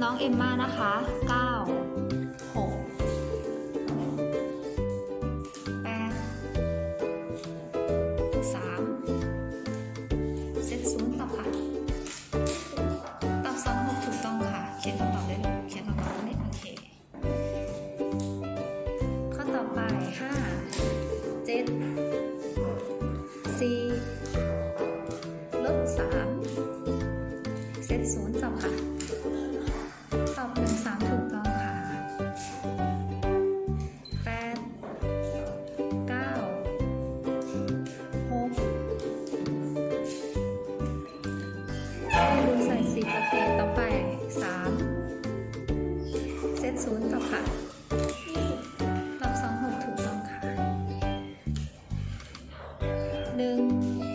น้องเอมมานะคะเก้าหกแปดสามเซตศูนย์ตอบค่ะ ตอบสองหกถูกต้องค่ะ เขียนคำตอบได้เลยเขียนคำตอบได้โอเค ข้อต่อไปห้าเจ็ดสี่ลบสามเซตศูนย์ตอบค่ะ ดศูนย์ต่อค่ะตอบสองหกถูกต้องค่ะหนึ่ง